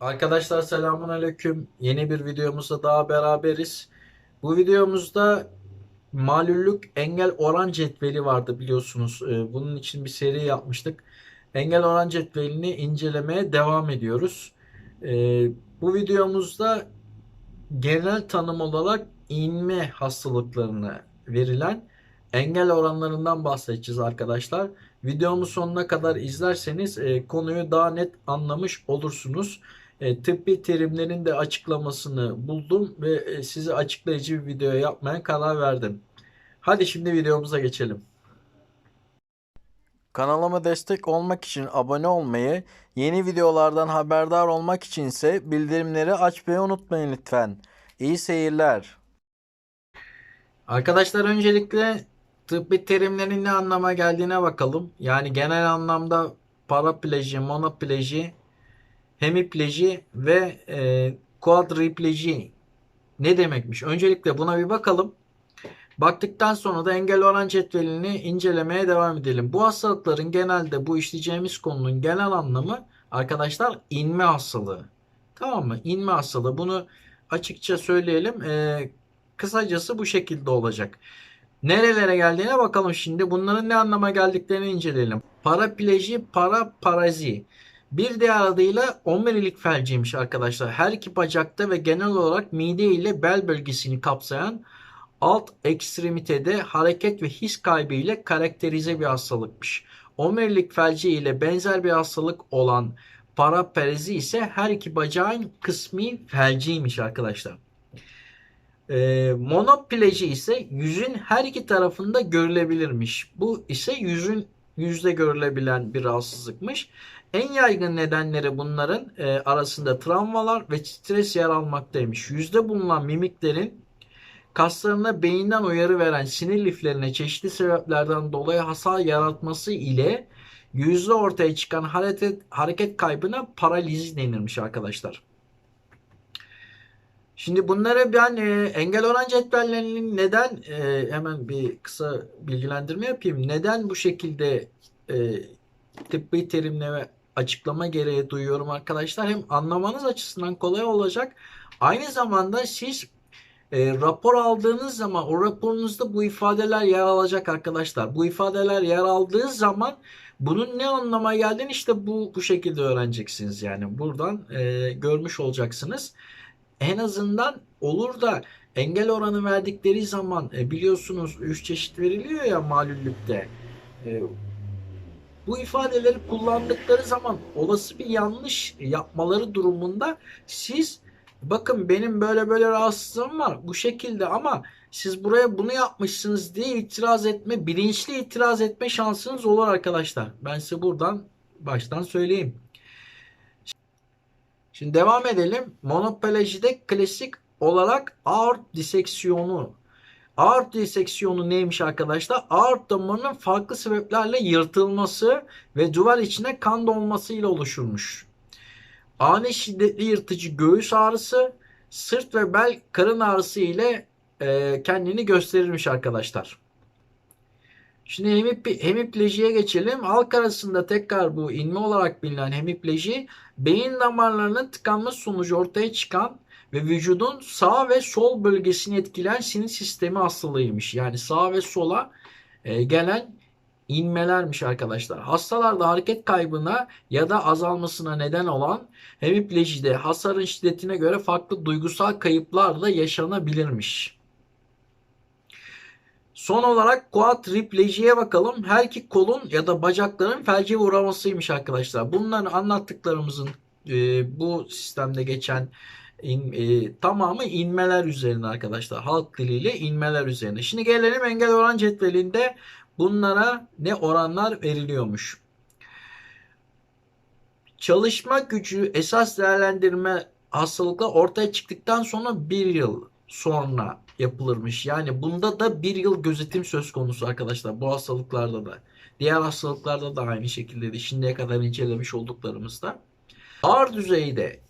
Arkadaşlar selamun aleyküm. Yeni bir videomuzda daha beraberiz. Bu videomuzda malüllük engel oran cetveli vardı biliyorsunuz. Ee, Bunun için bir seri yapmıştık. Engel oran cetvelini incelemeye devam ediyoruz. Ee, Bu videomuzda genel tanım olarak inme hastalıklarına verilen engel oranlarından bahsedeceğiz arkadaşlar. Videomu sonuna kadar izlerseniz e, konuyu daha net anlamış olursunuz. E, tıbbi terimlerin de açıklamasını buldum ve e, size açıklayıcı bir video yapmaya karar verdim. Hadi şimdi videomuza geçelim. Kanalıma destek olmak için abone olmayı, yeni videolardan haberdar olmak için ise bildirimleri açmayı unutmayın lütfen. İyi seyirler. Arkadaşlar öncelikle tıbbi terimlerin ne anlama geldiğine bakalım. Yani genel anlamda parapleji, monopleji, hemipleji ve e, quadripleji ne demekmiş? Öncelikle buna bir bakalım. Baktıktan sonra da engel oran cetvelini incelemeye devam edelim. Bu hastalıkların genelde bu işleyeceğimiz konunun genel anlamı arkadaşlar inme hastalığı. Tamam mı? İnme hastalığı. Bunu açıkça söyleyelim. Ee, kısacası bu şekilde olacak. Nerelere geldiğine bakalım şimdi. Bunların ne anlama geldiklerini inceleyelim. Parapleji, paraparazi. Bir diğer adıyla omurilik felciymiş arkadaşlar. Her iki bacakta ve genel olarak mide ile bel bölgesini kapsayan alt ekstremitede hareket ve his kaybı ile karakterize bir hastalıkmış. Omurilik felci ile benzer bir hastalık olan paraparezi ise her iki bacağın kısmi felciymiş arkadaşlar. Ee, monopleji ise yüzün her iki tarafında görülebilirmiş. Bu ise yüzün yüzde görülebilen bir rahatsızlıkmış. En yaygın nedenleri bunların e, arasında travmalar ve stres yer almaktaymış. Yüzde bulunan mimiklerin kaslarına beyinden uyarı veren sinir liflerine çeşitli sebeplerden dolayı hasar yaratması ile yüzde ortaya çıkan hareket, hareket kaybına paralizi denirmiş arkadaşlar. Şimdi bunlara ben e, engel oran cetvellerinin neden e, hemen bir kısa bilgilendirme yapayım. Neden bu şekilde e, tıbbi terimle açıklama gereği duyuyorum arkadaşlar. Hem anlamanız açısından kolay olacak. Aynı zamanda siz e, rapor aldığınız zaman o raporunuzda bu ifadeler yer alacak arkadaşlar. Bu ifadeler yer aldığı zaman bunun ne anlama geldiğini işte bu bu şekilde öğreneceksiniz yani. Buradan e, görmüş olacaksınız. En azından olur da engel oranı verdikleri zaman e, biliyorsunuz 3 çeşit veriliyor ya malüllükte. E, bu ifadeleri kullandıkları zaman olası bir yanlış yapmaları durumunda siz bakın benim böyle böyle rahatsızlığım var bu şekilde ama siz buraya bunu yapmışsınız diye itiraz etme, bilinçli itiraz etme şansınız olur arkadaşlar. Ben size buradan baştan söyleyeyim. Şimdi devam edelim. Monopelajide klasik olarak aort diseksiyonu. Aort diseksiyonu neymiş arkadaşlar? Aort damarının farklı sebeplerle yırtılması ve duvar içine kan dolmasıyla oluşurmuş. Ani şiddetli yırtıcı göğüs ağrısı, sırt ve bel karın ağrısı ile e, kendini gösterirmiş arkadaşlar. Şimdi hemip, hemiplejiye geçelim. Halk arasında tekrar bu inme olarak bilinen hemipleji beyin damarlarının tıkanması sonucu ortaya çıkan ve vücudun sağ ve sol bölgesini etkileyen sinir sistemi hastalığıymış. Yani sağ ve sola e, gelen inmelermiş arkadaşlar. Hastalarda hareket kaybına ya da azalmasına neden olan hemiplejide hasarın şiddetine göre farklı duygusal kayıplar da yaşanabilirmiş. Son olarak quadriplejiye bakalım. Her iki kolun ya da bacakların felce uğramasıymış arkadaşlar. Bunların anlattıklarımızın e, bu sistemde geçen in, e, tamamı inmeler üzerine arkadaşlar. Halk diliyle inmeler üzerine. Şimdi gelelim engel oran cetvelinde bunlara ne oranlar veriliyormuş. Çalışma gücü esas değerlendirme hastalıkla ortaya çıktıktan sonra bir yıl sonra yapılırmış. Yani bunda da bir yıl gözetim söz konusu arkadaşlar. Bu hastalıklarda da. Diğer hastalıklarda da aynı şekilde şimdiye kadar incelemiş olduklarımızda. Ağır düzeyde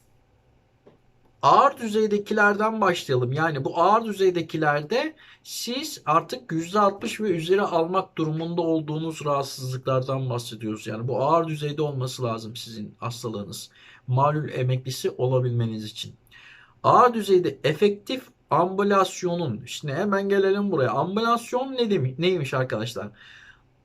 ağır düzeydekilerden başlayalım. Yani bu ağır düzeydekilerde siz artık %60 ve üzeri almak durumunda olduğunuz rahatsızlıklardan bahsediyoruz. Yani bu ağır düzeyde olması lazım sizin hastalığınız. Malul emeklisi olabilmeniz için. Ağır düzeyde efektif ambulasyonun, şimdi hemen gelelim buraya. Ambulasyon ne demek, neymiş arkadaşlar?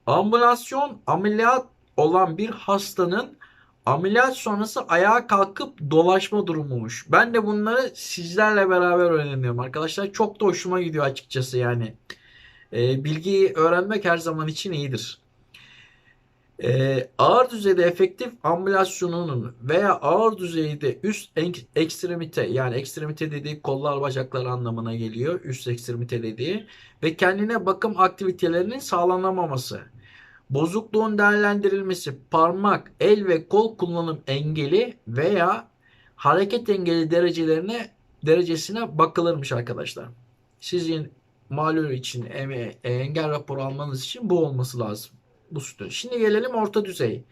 Ambulasyon ameliyat olan bir hastanın ameliyat sonrası ayağa kalkıp dolaşma durumuymuş. Ben de bunları sizlerle beraber öğreniyorum arkadaşlar. Çok da hoşuma gidiyor açıkçası yani. Ee, bilgiyi öğrenmek her zaman için iyidir. Ee, ağır düzeyde efektif ambulasyonunun veya ağır düzeyde üst ek- ekstremite yani ekstremite dediği kollar bacaklar anlamına geliyor. Üst ekstremite dediği ve kendine bakım aktivitelerinin sağlanamaması. Bozukluğun değerlendirilmesi, parmak, el ve kol kullanım engeli veya hareket engeli derecelerine derecesine bakılırmış arkadaşlar. Sizin malul için eme- engel raporu almanız için bu olması lazım. Bu sütun. Şimdi gelelim orta düzey.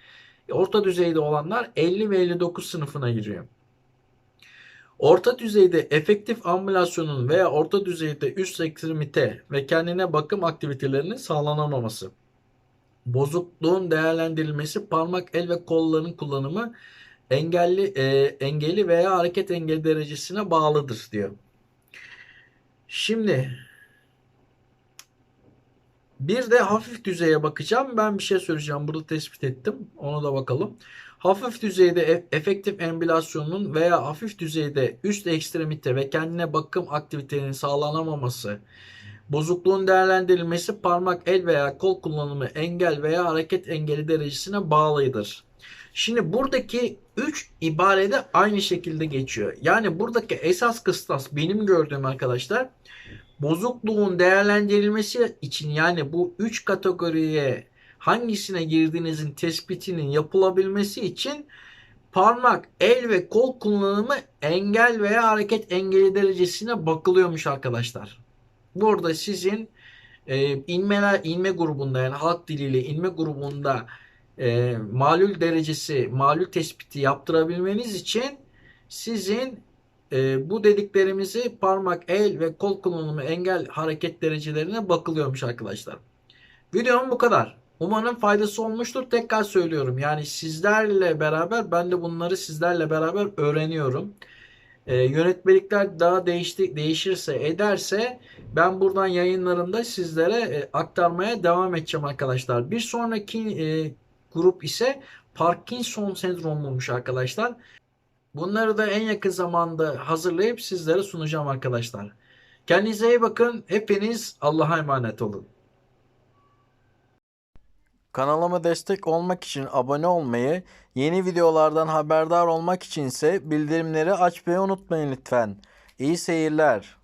Orta düzeyde olanlar 50 ve 59 sınıfına giriyor. Orta düzeyde efektif ambulasyonun veya orta düzeyde üst ekstremite ve kendine bakım aktivitelerinin sağlanamaması. Bozukluğun değerlendirilmesi, parmak, el ve kolların kullanımı engelli e, engeli veya hareket engeli derecesine bağlıdır diyor. Şimdi bir de hafif düzeye bakacağım. Ben bir şey söyleyeceğim. Burada tespit ettim. Ona da bakalım. Hafif düzeyde e- efektif embülasyonun veya hafif düzeyde üst ekstremite ve kendine bakım aktivitelerinin sağlanamaması, bozukluğun değerlendirilmesi parmak, el veya kol kullanımı engel veya hareket engeli derecesine bağlıdır. Şimdi buradaki 3 ibare de aynı şekilde geçiyor. Yani buradaki esas kıstas benim gördüğüm arkadaşlar bozukluğun değerlendirilmesi için yani bu 3 kategoriye hangisine girdiğinizin tespitinin yapılabilmesi için parmak, el ve kol kullanımı engel veya hareket engeli derecesine bakılıyormuş arkadaşlar. Burada sizin e, inmeler inme grubunda yani halk diliyle inme grubunda e, malul derecesi, malul tespiti yaptırabilmeniz için sizin e, bu dediklerimizi parmak, el ve kol kullanımı engel hareket derecelerine bakılıyormuş arkadaşlar. Videom bu kadar. Umarım faydası olmuştur. Tekrar söylüyorum. Yani sizlerle beraber ben de bunları sizlerle beraber öğreniyorum. E, yönetmelikler daha değişti, değişirse ederse ben buradan yayınlarımda sizlere e, aktarmaya devam edeceğim arkadaşlar. Bir sonraki e, grup ise Parkinson sendromuymuş arkadaşlar. Bunları da en yakın zamanda hazırlayıp sizlere sunacağım arkadaşlar. Kendinize iyi bakın. Hepiniz Allah'a emanet olun. Kanalıma destek olmak için abone olmayı, yeni videolardan haberdar olmak için ise bildirimleri açmayı unutmayın lütfen. İyi seyirler.